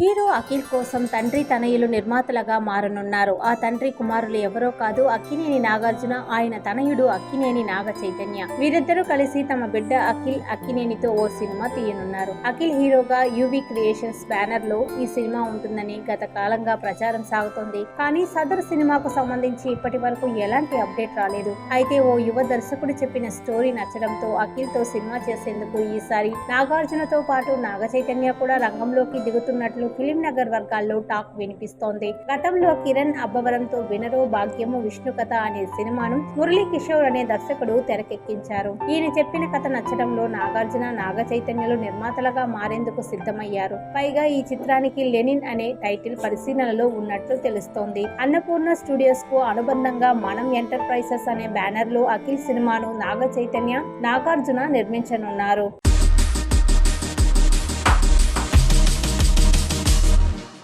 Hero Akhil కోసం తండ్రి తనయులు నిర్మాతలుగా మారనున్నారు. ఆ తండ్రి కుమారులు ఎవరో కాదు అక్కినేని నాగార్జున ఆయన తనయుడు అక్కినేని నాగ చైతన్య. వీరిద్దరూ కలిసి తమ బిడ్డ అఖిల్ అక్కినేనితో ఓ సినిమా తీయనున్నారు. అఖిల్ హీరోగా యువి క్రియేషన్స్ బ్యానర్లో ఈ సినిమా ఉంటుందని గత కాలంగా ప్రచారం సాగుతోంది. కానీ సదరు సినిమాకు సంబంధించి ఇప్పటి వరకు ఎలాంటి అప్డేట్ రాలేదు. అయితే ఓ యువ దర్శకుడు చెప్పిన స్టోరీ నచ్చడంతో అఖిల్తో సినిమా చేసేందుకు ఈసారి నాగార్జునతో పాటు నాగ చైతన్య కూడా రంగంలోకి దిగుతున్నట్లు ఫిలిం నగర్ వర్గాల్లో టాక్ వినిపిస్తోంది. గతంలో కిరణ్ అబ్బవరంతో వినరో భాగ్యము విష్ణు కథ అనే సినిమాను మురళీ కిషోర్ అనే దర్శకుడు తెరకెక్కించారు. ఈయన చెప్పిన కథ నచ్చడంలో నాగార్జున నాగ చైతన్యలు నిర్మాతలుగా మారేందుకు సిద్ధమయ్యారు. పైగా ఈ చిత్రానికి లెనిన్ అనే టైటిల్ పరిశీలనలో ఉన్నట్లు తెలుస్తోంది. అన్నపూర్ణ స్టూడియోస్కు అనుబంధంగా మనం ఎంటర్ప్రైజెస్ అనే బ్యానర్లో అఖిల్ సినిమాను నాగ చైతన్య నాగార్జున నిర్మించనున్నారు.